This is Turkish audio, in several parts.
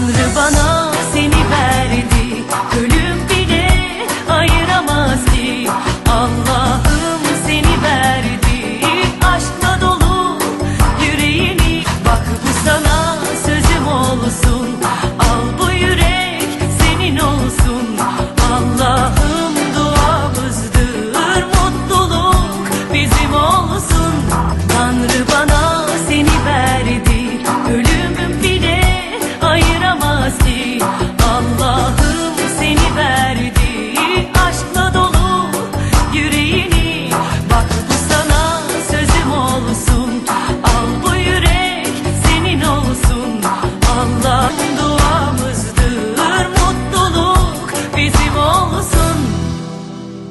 Tanrı bana seni verdi. Kırmızı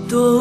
todo.